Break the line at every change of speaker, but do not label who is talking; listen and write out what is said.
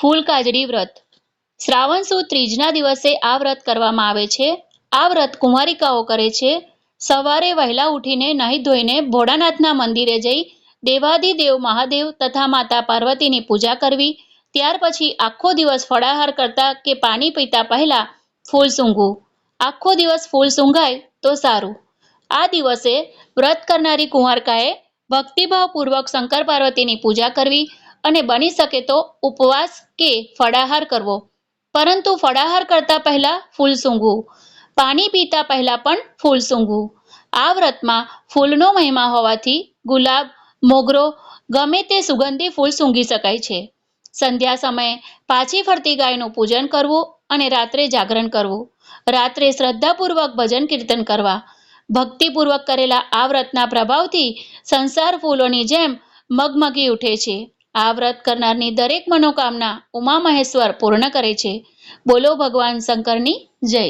ફૂલ કાજડી વ્રત. શ્રાવણ સુદ ત્રીજના દિવસે આ વ્રત કરવામાં આવે છે. આ વ્રત કુંવારિકાઓ કરે છે. સવારે વહેલા ઉઠીને નાહી ધોઈને ભોળાનાથના મંદિરે જઈ દેવાદિદેવ મહાદેવ તથા માતા પાર્વતીની પૂજા કરવી. ત્યાર પછી આખો દિવસ ફળાહાર કરતા કે પાણી પીતા પહેલા ફૂલ સૂંઘવું. આખો દિવસ ફૂલ સૂંઘાય તો સારું. આ દિવસે વ્રત કરનારી કુંવારકાએ ભક્તિભાવપૂર્વક શંકર પાર્વતીની પૂજા કરવી અને બની શકે તો ઉપવાસ કે ફળાહાર કરવો. પરંતુ ફળાહાર કરતા પહેલા ફૂલ સૂંઘવું. પાણી પીતા પહેલા પણ ફૂલ સૂંઘવું. આ વ્રતમાં ફૂલનો મહિમા હોવાથી ગુલાબ, મોગરો ગમે તે સુગંધી ફૂલ સૂંઘી શકાય છે. સંધ્યા સમયે પાછી ફરતી ગાયનું પૂજન કરવું અને રાત્રે જાગરણ કરવું. રાત્રે શ્રદ્ધાપૂર્વક ભજન કીર્તન કરવા. ભક્તિપૂર્વક કરેલા આ વ્રતના પ્રભાવથી સંસાર ફૂલોની જેમ મગમગી ઉઠે છે. આ વ્રત કરનારની દરેક મનોકામના ઉમા મહેશ્વર પૂર્ણ કરે છે. બોલો ભગવાન શંકરની જય.